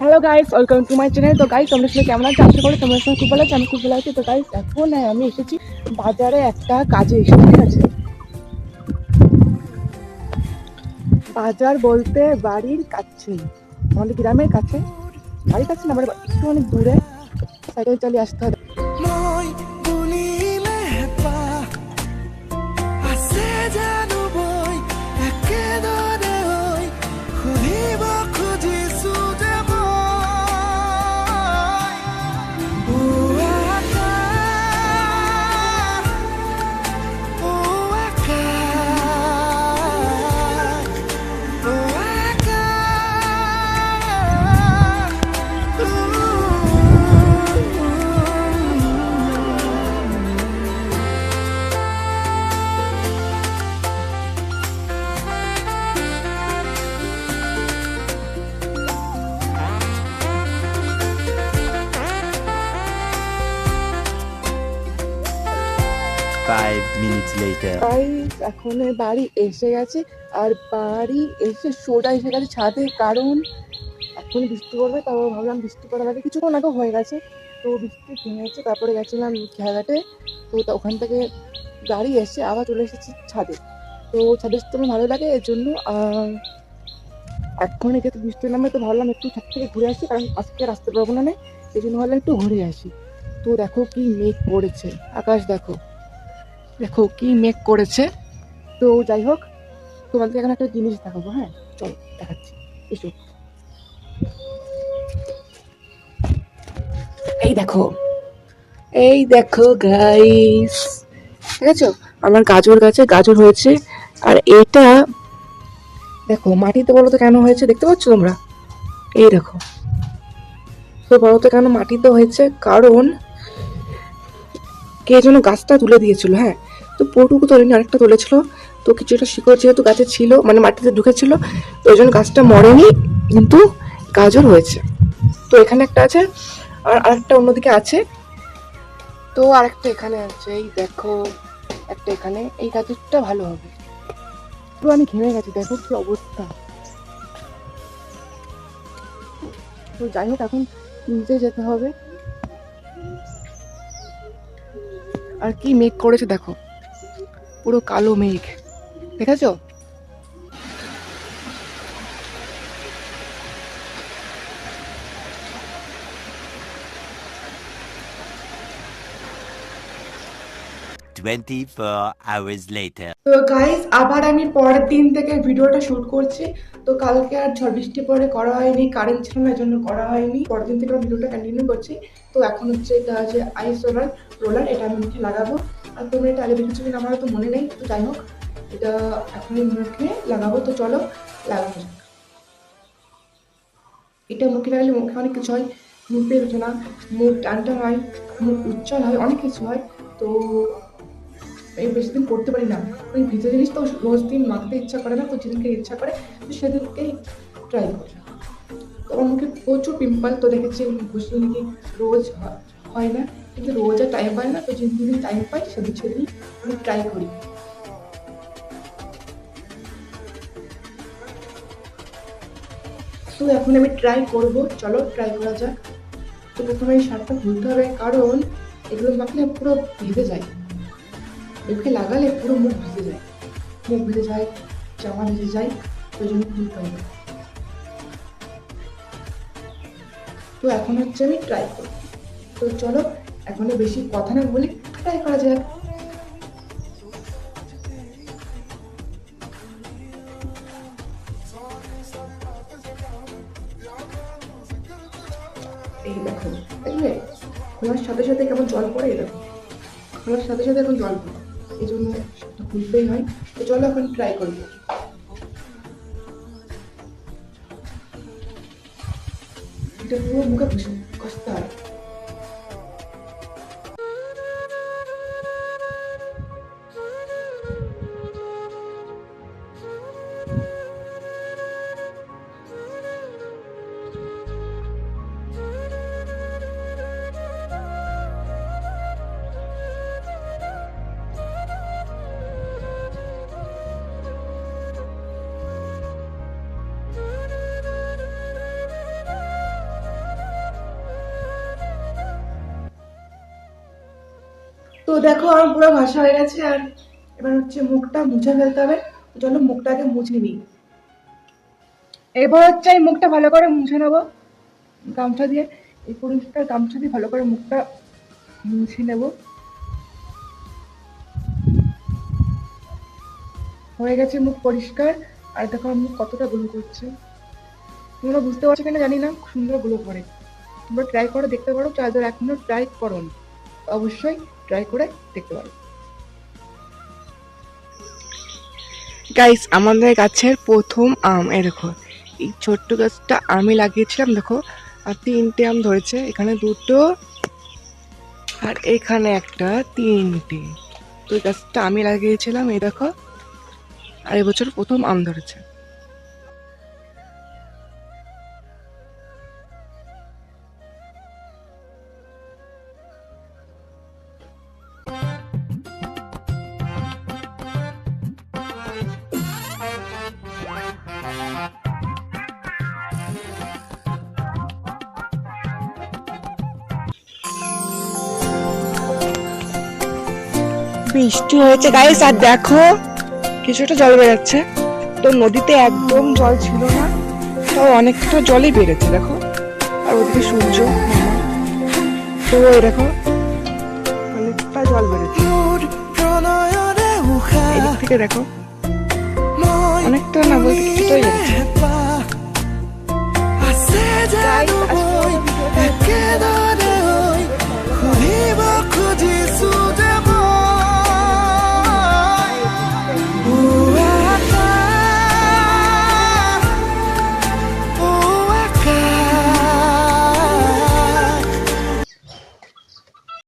Hello guys welcome to my channel তো guys তোমরা সবাই কেমন আছো? আশা করি তোমরা সঙ্গে খুব ভালো আছে, আমি খুব ভালো আছি। তো গাইস এখন আমি এসেছি বাজারে একটা কাজে। এসেছি, ঠিক আছে? বাজার বলতে বাড়ির কাছে। আমাদের গ্রামের কাছে। বাড়ির কাছে না মানে একটু অনেক দূরে। সাইকেল চালিয়ে আসতে হবে Five minutes later. গাইস এখন বাড়ি এসে গেছে, আর বাড়ি এসে সোজা এসে গেছে ছাদে। কারণ এখন বৃষ্টি পড়বে তাও ভাবলাম বৃষ্টি পড়ার আগে কিছুক্ষণ আগে হয়ে গেছে। তো বৃষ্টি থেমেছে তারপরে গেছিলাম খেয়াঘাটে। তো তা- ওখান থেকে গাড়ি এসে আবার চলে এসেছি ছাদে। তো ছাদে আসতে আমার ভালো লাগে, এর জন্য এখন যেহেতু বৃষ্টি নামে তো ভাবলাম একটু ছাদ থেকে ঘুরে আসি, কারণ আজকে আসতে পারব না না এই জন্য ভাবলাম একটু ঘুরে আসি। তো দেখো কি মেঘ পড়েছে, আকাশ দেখো। দেখো কি মেঘ করেছে। তো যাই হোক তোমাকে এখন একটা জিনিস দেখাবো হ্যাঁ? চলো, দেখাচ্ছি। এসো। এই দেখো এই দেখো গাইস ঠিক আছে আমার গাজর গাছে গাজর হয়েছে, আর এটা দেখো, মাটিতে বলো তো কেন হয়েছে, দেখতে পাচ্ছ তোমরা? এই দেখো। তো বলো তো কেন মাটিতে হয়েছে? কারণ কে যেন গাছটা তুলে দিয়েছিল হ্যাঁ? তো পুরোটুকু তোলেনি আরেকটা তুলেছিল। তো কিছুটা শিকড় যেহেতু গাছে ছিল মানে মাটিতে ঢুকেছিল, তো ওই জন্য গাছটা মরেনি, কিন্তু গাজর হয়েছে। তো এখানে একটা আছে, আর আরেকটা অন্যদিকে আছে। তো আরেকটা এখানে আছে, এই দেখো, একটা এখানে, এই গাজরটা ভালো হবে। তো আমি ঘেমে গেছি, দেখো কি অবস্থা। তো যাই হোক, এখন কিনতে যেতে হবে। আর কি মেঘ করেছে, দেখো। পুরো কালো মেঘ। দেখেছ? Twenty-four hours later. তো গাইস আবার আমি পরের দিন থেকে ভিডিওটা শুট করছি। তো কালকে আর ঝড় বৃষ্টি পরে করা হয়নি কারেন্ট ছিল না জন্য করা হয়নি। পরের দিন থেকে ভিডিওটা কন্টিনিউ করছি। তো এখন হচ্ছে এটা হচ্ছে আইস রোলার রোলার এটা আমি মুখে লাগাবো। আর তোমরা এটা আগে দেখেছ কিনা আমার তো মনে নেই তো যাই হোক, এটা এখন আমি মুখে লাগাবো, তো চলো, লাগানো যাক। এটা মুখে লাগালে মুখে অনেক কিছু হয়, মুখ বের ওঠে না, মুখ টানটা হয়, মুখ উজ্জ্বল হয়, অনেক কিছু হয়, তো এই বেশি দিন করতে পারি না। ওই ভিজে জিনিস তো রোজ দিন মাখতে ইচ্ছা করে না, তো যেদিনকে ইচ্ছা করে, তো সেদিনকেই ট্রাই করি। তো আমার মুখে প্রচুর পিম্পল তো দেখেছি ঘুষলে নাকি রোজ হয় না। কিন্তু রোজ টাইম পাই না, তো যেদিন টাইম পাই সেদিন সেদিন আমি ট্রাই করি। তো এখন আমি ট্রাই করব, চলো ট্রাই করা যাক। তো প্রথমে এই শার্টটা খুলতে হবে, কারণ এগুলো মাখলে পুরো ভিজে যায়। মুখে লাগালে পুরো মুখ ভিজে যায়। মুখ ভিজে যায়, জামা ভিজে যায় ওই জন্য খুলতে হবে। তো এখন হচ্ছে আমি ট্রাই করব। তো চলো এখন বেশি কথা না বলে ট্রাই করা যাক। এই দেখো, দেখলে? খোলার সাথে সাথে কেমন জল পড়ে এরকম খোলার সাথে সাথে এখন জল পড়ে, এই জন্য খুলতেই হয়। তো চলো এখন ট্রাই করব এটা পুরো মুখে ঘষে- ঘষতে হয় দেখো, আমার পুরো ভাষা হয়ে গেছে, আর এবার হচ্ছে মুখটা মুছে ফেলতে হবে। চলো মুখটাকে মুছে নিই। এবার হচ্ছে আমি মুখটা ভালো করে মুছে নেব। গামছা দিয়ে, এই পরিষ্কার গামছা দিয়ে ভালো করে মুখটা মুছে নেব। হয়ে গেছে মুখ পরিষ্কার, আর দেখো আমার মুখ কতটা গ্লো করছে। তোমরা বুঝতে পারছ কিনা জানি না সুন্দর গ্লো করে। তোমরা ট্রাই করো, দেখতে পারো যাদের এখনও ট্রাই করো অবশ্যই ট্রাই করে দেখতে পারো। গাইস আমাদের গাছের প্রথম আম, এই দেখো, এই ছোট্ট গাছটা আমি লাগিয়েছিলাম, দেখো, আর তিনটে আম ধরেছে, এখানে দুটো আর এখানে একটা, তিনটে। তো গাছটা আমি লাগিয়েছিলাম, এই দেখো, আর এবছর প্রথম আম ধরেছে। বৃষ্টি হয়েছে। গাইস, আর দেখো, কিছুটা জল বেরোচ্ছে তো নদীতে একদম জল ছিল না তো অনেকটা জলই বেড়েছে, দেখো। আর ওদিকে সূর্য, তো ওই দেখো, অনেকটা জল বেড়েছে। এদিক থেকে দেখো, অনেকটা না বলতে কিছুটাই বেড়েছে।